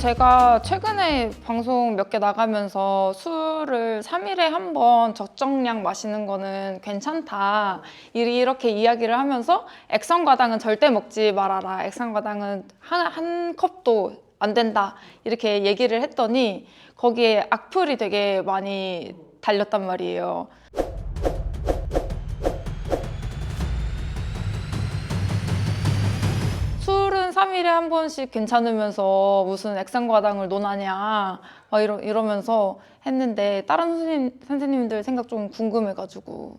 제가 최근에 방송 몇 개 나가면서 술을 3일에 한 번 적정량 마시는 거는 괜찮다. 이- 이렇게 이야기를 하면서 액상과당은 절대 먹지 말아라. 액상과당은 한, 한 컵도 안 된다. 이렇게 얘기를 했더니 거기에 악플이 되게 많이 달렸단 말이에요. 3일에 한 번씩 괜찮으면서 무슨 액상과당을 논하냐 막 이러, 이러면서 했는데 다른 선생님, 선생님들 생각 좀 궁금해가지고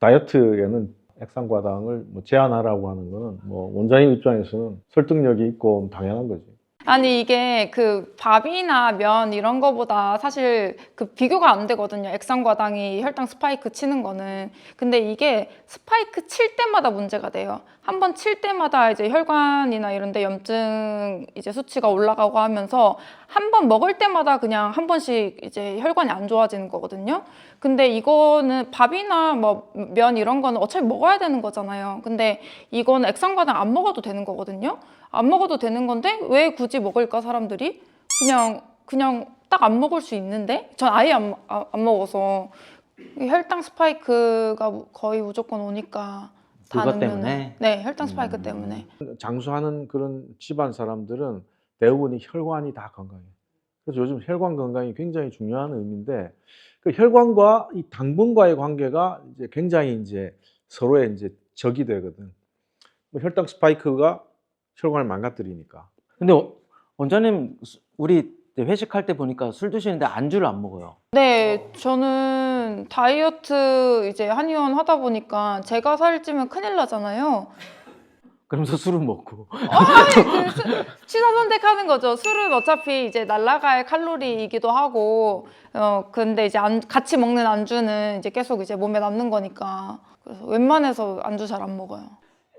다이어트에는 액상과당을 뭐 제한하라고 하는 거는 뭐 원장님 입장에서는 설득력이 있고 당연한 거지. 아니 이게 그 밥이나 면 이런 거보다 사실 그 비교가 안 되거든요. 액상과당이 혈당 스파이크 치는 거는. 근데 이게 스파이크 칠 때마다 문제가 돼요. 한 번 칠 때마다 이제 혈관이나 이런 데 염증 이제 수치가 올라가고 하면서 한 번 먹을 때마다 그냥 한 번씩 이제 혈관이 안 좋아지는 거거든요. 근데 이거는 밥이나 뭐 면 이런 거는 어차피 먹어야 되는 거잖아요. 근데 이거는 액상과당 안 먹어도 되는 거거든요. 안 먹어도 되는 건데 왜 굳이 먹을까 사람들이 그냥 그냥 딱 안 먹을 수 있는데 전 아예 안, 아- 안 먹어서 이 혈당 스파이크가 무- 거의 무조건 오니까 다 그것 넣으면은- 때문에? 네 혈당 스파이크 음. 때문에 장수하는 그런 집안 사람들은 대부분이 혈관이 다 건강해. 그래서 요즘 혈관 건강이 굉장히 중요한 의미인데 그 혈관과 이 당분과의 관계가 이제 굉장히 이제 서로의 이제 적이 되거든. 뭐 혈당 스파이크가 혈관을 망가뜨리니까. 근데 어- 원장님 수- 우리 때 회식할 때 보니까 술 드시는데 안주를 안 먹어요. 네 저는 다이어트 이제 한의원 하다 보니까 제가 살을 찌면 큰일 나잖아요 그러면서 술을 먹고. 취사 선택하는 거죠. 술은 어차피 이제 날라갈 칼로리이기도 하고, 어, 근데 이제 안- 같이 먹는 안주는 이제 계속 이제 몸에 남는 거니까. 그래서 웬만해서 안주 잘 안 먹어요.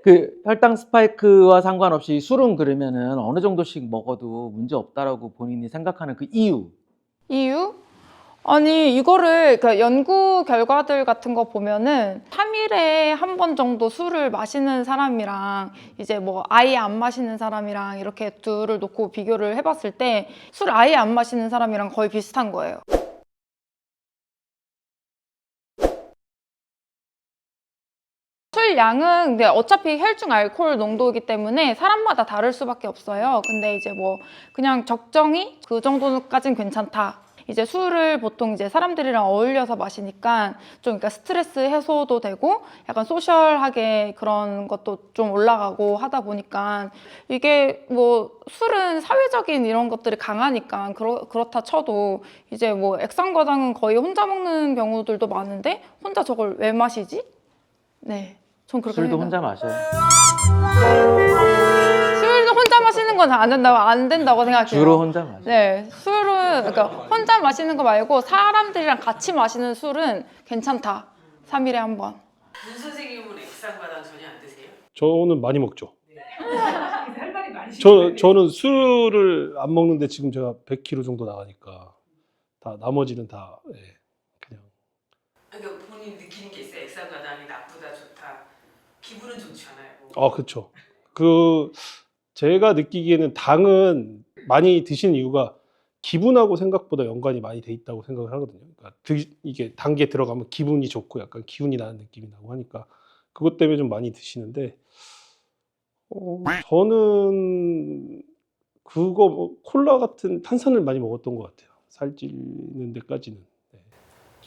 그 혈당 스파이크와 상관없이 술은 그러면은 어느 정도씩 먹어도 문제 없다라고 본인이 생각하는 그 이유. 이유? 아니, 이거를, 그 연구 결과들 같은 거 보면은 3일에 한 번 정도 술을 마시는 사람이랑 이제 뭐 아예 안 마시는 사람이랑 이렇게 둘을 놓고 비교를 해봤을 때 술 아예 안 마시는 사람이랑 거의 비슷한 거예요. 술 양은 근데 어차피 혈중 알코올 농도이기 때문에 사람마다 다를 수밖에 없어요. 근데 이제 뭐 그냥 적정히 그 정도까진 괜찮다. 이제 술을 보통 이제 사람들이랑 어울려서 마시니까 좀 그러니까 스트레스 해소도 되고 약간 소셜하게 그런 것도 좀 올라가고 하다 보니까 이게 뭐 술은 사회적인 이런 것들이 강하니까 그렇, 그렇다 쳐도 이제 뭐 액상과당은 거의 혼자 먹는 경우들도 많은데 혼자 저걸 왜 마시지? 네. 전 그렇게 술도 생각- 혼자 마셔요. 술도 혼자 마시는 건 안 된다고 안 된다고 생각해요. 주로 혼자 마셔. 네, 술은 그러니까 혼자 마시는 거 말고 사람들이랑 같이 마시는 술은 괜찮다. 3일에 한 번. 문 선생님은 액상과당 전혀 안 드세요? 저는 많이 먹죠. 할 말이 저? 저는 술을 안 먹는데 지금 제가 100kg 정도 나가니까 다 나머지는 다 예, 그냥 그러니까 본인 느끼는 게 있어요. 액상과당이 나쁘다 좋다. 기분은 좋지 않아요. 아 그렇죠. 그 제가 느끼기에는 당은 많이 드시는 이유가 기분하고 생각보다 연관이 많이 돼 있다고 생각을 하거든요. 그러니까 드- 이게 단계 들어가면 기분이 좋고 약간 기운이 나는 느낌이 나고 하니까 그것 때문에 좀 많이 드시는데 어, 저는 그거 뭐 콜라 같은 탄산을 많이 먹었던 것 같아요. 살찌는 데까지는. 네.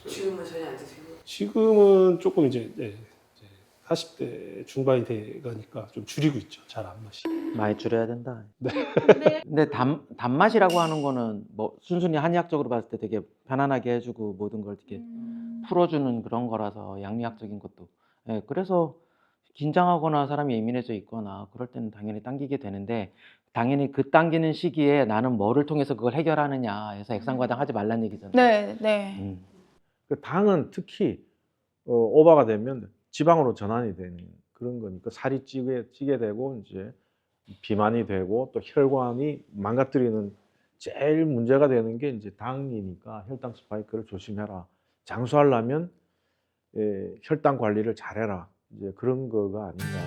지금은 전혀 안 드세요? 지금은 조금 이제, 네, 40대 중반이 돼가니까 좀 줄이고 있죠. 잘 안 마시. 많이 줄여야 된다. 네. 근데 단, 단맛이라고 하는 거는 뭐 순순히 한의학적으로 봤을 때 되게 편안하게 해주고 모든 걸 이렇게 풀어주는 그런 거라서 양리학적인 것도. 예, 그래서 긴장하거나 사람이 예민해져 있거나 그럴 때는 당연히 당기게 되는데 당연히 그 당기는 시기에 나는 뭐를 통해서 그걸 해결하느냐 해서 액상과당 하지 말란 얘기잖아요. 네, 네. 음. 그 당은 특히 어, 오바가 되면 지방으로 전환이 되는 그런 거니까 살이 찌게, 찌게 되고 이제 비만이 되고 또 혈관이 망가뜨리는 제일 문제가 되는 게 이제 당이니까 혈당 스파이크를 조심해라. 장수하려면 예, 혈당 관리를 잘해라. 이제 그런 거가 아닌가.